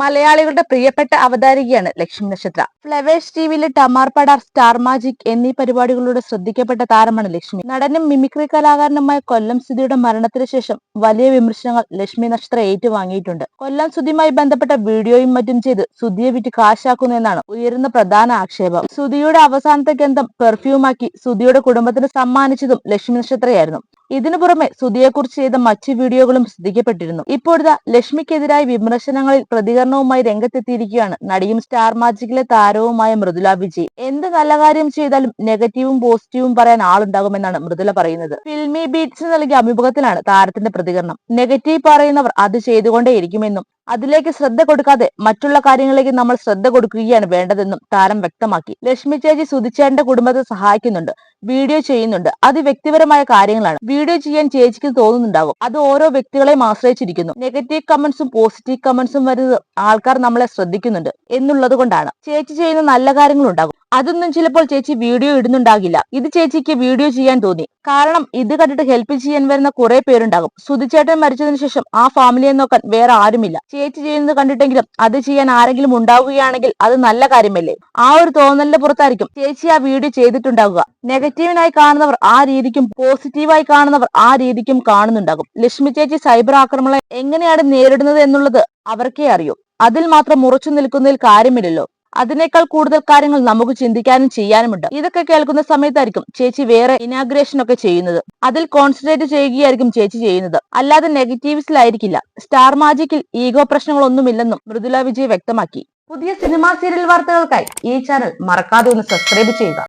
മലയാളികളുടെ പ്രിയപ്പെട്ട അവതാരികയാണ് ലക്ഷ്മി നക്ഷത്ര. ഫ്ലവേഴ്സ് ടിവിയിലെ ടമാർ സ്റ്റാർ മാജിക് എന്നീ പരിപാടികളിലൂടെ ശ്രദ്ധിക്കപ്പെട്ട താരമാണ് ലക്ഷ്മി. നടനും മിമിക്രി കലാകാരനുമായ കൊല്ലം സുധിയുടെ മരണത്തിന് ശേഷം വലിയ വിമർശനങ്ങൾ ലക്ഷ്മി നക്ഷത്ര ഏറ്റുവാങ്ങിയിട്ടുണ്ട്. കൊല്ലം സുധിയുമായി ബന്ധപ്പെട്ട വീഡിയോയും മറ്റും ചെയ്ത് സുധിയെ വിറ്റ് കാശാക്കുന്നു എന്നാണ് ഉയരുന്ന പ്രധാന ആക്ഷേപം. സുധിയുടെ അവസാനത്തെ ഗന്ധം പെർഫ്യൂമാക്കി സുധിയുടെ കുടുംബത്തിന് സമ്മാനിച്ചതും ലക്ഷ്മി നക്ഷത്രയായിരുന്നു. ഇതിനു പുറമെ സുധിയെക്കുറിച്ച് ചെയ്ത മറ്റു വീഡിയോകളും ശ്രദ്ധിക്കപ്പെട്ടിരുന്നു. ഇപ്പോഴത്തെ ലക്ഷ്മിക്കെതിരായ വിമർശനങ്ങളിൽ പ്രതികരണവുമായി രംഗത്തെത്തിയിരിക്കുകയാണ് നടിയും സ്റ്റാർ മാജിക്കിലെ താരവുമായ മൃദുല വിജയ്. എന്ത് നല്ല കാര്യം ചെയ്താലും നെഗറ്റീവും പോസിറ്റീവും പറയാൻ ആളുണ്ടാകുമെന്നാണ് മൃദുല പറയുന്നത്. ഫിൽമി ബീറ്റ്സ് നൽകിയ അഭിമുഖത്തിലാണ് താരത്തിന്റെ പ്രതികരണം. നെഗറ്റീവ് പറയുന്നവർ അത് ചെയ്തുകൊണ്ടേയിരിക്കുമെന്നും അതിലേക്ക് ശ്രദ്ധ കൊടുക്കാതെ മറ്റുള്ള കാര്യങ്ങളിലേക്ക് നമ്മൾ ശ്രദ്ധ കൊടുക്കുകയാണ് വേണ്ടതെന്നും താരം വ്യക്തമാക്കി. ലക്ഷ്മി ചേച്ചി സുധിച്ചേട്ടന്റെ കുടുംബത്തെ സഹായിക്കുന്നുണ്ട്. വീഡിയോ ചെയ്യുന്നുണ്ട്. അത് വ്യക്തിപരമായ കാര്യങ്ങളാണ്. വീഡിയോ ചെയ്യാൻ ചേച്ചിക്ക് തോന്നുന്നുണ്ടാകും അത് ഓരോ വ്യക്തികളെയും ആശ്രയിച്ചിരിക്കുന്നു. നെഗറ്റീവ് കമന്റ്സും പോസിറ്റീവ് കമന്റ്സും വരുന്നത് ആൾക്കാർ നമ്മളെ ശ്രദ്ധിക്കുന്നുണ്ട് എന്നുള്ളത് കൊണ്ടാണ്. ചേച്ചി ചെയ്യുന്ന നല്ല കാര്യങ്ങളുണ്ടാകും. അതൊന്നും ചിലപ്പോൾ ചേച്ചി വീഡിയോ ഇടുന്നുണ്ടാകില്ല. ഇത് ചേച്ചിക്ക് വീഡിയോ ചെയ്യാൻ തോന്നി. കാരണം ഇത് കണ്ടിട്ട് ഹെൽപ്പ് ചെയ്യാൻ വരുന്ന കുറെ പേരുണ്ടാകും. സുധിച്ചേട്ടൻ മരിച്ചതിന് ശേഷം ആ ഫാമിലിയെ നോക്കാൻ വേറെ ആരുമില്ല. ചേച്ചി ചെയ്യുന്നത് കണ്ടിട്ടെങ്കിലും അത് ചെയ്യാൻ ആരെങ്കിലും ഉണ്ടാവുകയാണെങ്കിൽ അത് നല്ല കാര്യമല്ലേ? ആ ഒരു തോന്നലിന്റെ പുറത്തായിരിക്കും ചേച്ചി ആ വീഡിയോ ചെയ്തിട്ടുണ്ടാവുക. നെഗറ്റീവിനായി കാണുന്നവർ ആ രീതിക്കും പോസിറ്റീവായി കാണുന്നവർ ആ രീതിക്കും കാണുന്നുണ്ടാകും. ലക്ഷ്മി ചേച്ചി സൈബർ ആക്രമണം എങ്ങനെയാണ് നേരിടുന്നത് എന്നുള്ളത് അവർക്കേ അറിയൂ. അതിൽ മാത്രം ഉറച്ചു നിൽക്കുന്നതിൽ കാര്യമില്ലല്ലോ. അതിനേക്കാൾ കൂടുതൽ കാര്യങ്ങൾ നമുക്ക് ചിന്തിക്കാനും ചെയ്യാനുമുണ്ട്. ഇതൊക്കെ കേൾക്കുന്ന സമയത്തായിരിക്കും ചേച്ചി വേറെ ഇനാഗ്രേഷൻ ഒക്കെ ചെയ്യുന്നത്. അതിൽ കോൺസെൻട്രേറ്റ് ചെയ്യുകയായിരിക്കും ചേച്ചി ചെയ്യുന്നത്. അല്ലാതെ നെഗറ്റീവ്സിലായിരിക്കില്ല സ്റ്റാർ മാജിക്കിൽ ഈഗോ പ്രശ്നങ്ങളൊന്നുമില്ലെന്നും മൃദുല വിജയ് വ്യക്തമാക്കി. പുതിയ സിനിമാ സീരിയൽ വാർത്തകൾക്കായി ഈ ചാനൽ മറക്കാതെ ഒന്ന് സബ്സ്ക്രൈബ് ചെയ്യുക.